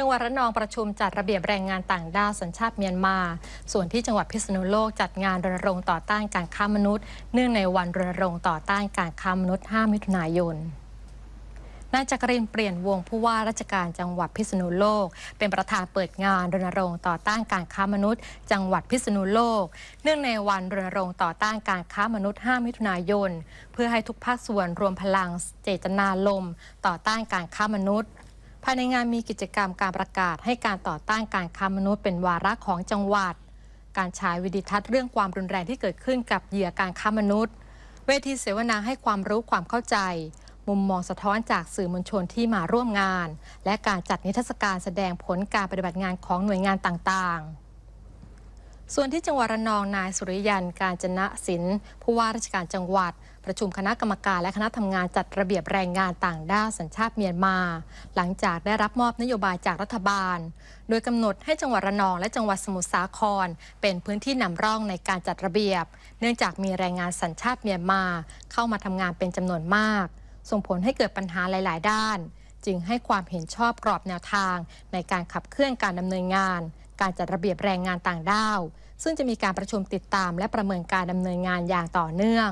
จังหวัดระนองประชุมจัดระเบียบแรงงานต่างด้าวสัญชาติเมียนมา ส่วนที่จังหวัดพิษณุโลกจัดงานรณรงค์ต่อต้านการค้ามนุษย์ เนื่องในวันรณรงค์ต่อต้านการค้ามนุษย์ 5 มิถุนายนนายจักรินเปลี่ยนวงผู้ว่าราชการจังหวัดพิษณุโลก เป็นประธานเปิดงานรณรงค์ต่อต้านการค้ามนุษย์ จังหวัดพิษณุโลก เนื่องในวันรณรงค์ต่อต้านการค้ามนุษย์ 5 มิถุนายน เพื่อให้ทุกภาคส่วนรวมพลังเจตนาลมณ์ต่อต้านการค้ามนุษย์ ภายในงานมีกิจกรรมการประกาศให้การต่อต้านการค้ามนุษย์เป็นวาระของจังหวัด การฉายวิดีทัศน์เรื่องความรุนแรงที่เกิดขึ้นกับเหยื่อการค้ามนุษย์ เวทีเสวนาให้ความรู้ความเข้าใจ มุมมองสะท้อนจากสื่อมวลชนที่มาร่วมงาน และการจัดนิทรรศการแสดงผลการปฏิบัติงานของหน่วยงานต่างๆ ส่วนที่จังหวัดระนองนายสุริยันการจนะศิลป์ผู้ว่าราชการจังหวัด ประชุมคณะกรรมการและคณะทำงานจัดระเบียบแรงงานต่างด้าวสัญชาติเมียนมา หลังจากได้รับมอบนโยบายจากรัฐบาล โดยกำหนดให้จังหวัดระนองและจังหวัดสมุทรสาคร เป็นพื้นที่นำร่องในการจัดระเบียบ เนื่องจากมีแรงงานสัญชาติเมียนมา เข้ามาทำงานเป็นจำนวนมาก ส่งผลให้เกิดปัญหาหลาย ๆ ด้าน จึงให้ความเห็นชอบกรอบแนวทาง ในการขับเคลื่อนการดำเนินงาน การจัดระเบียบแรงงานต่างด้าว ซึ่งจะมีการประชุมติดตามและประเมินการดำเนินงานอย่างต่อเนื่อง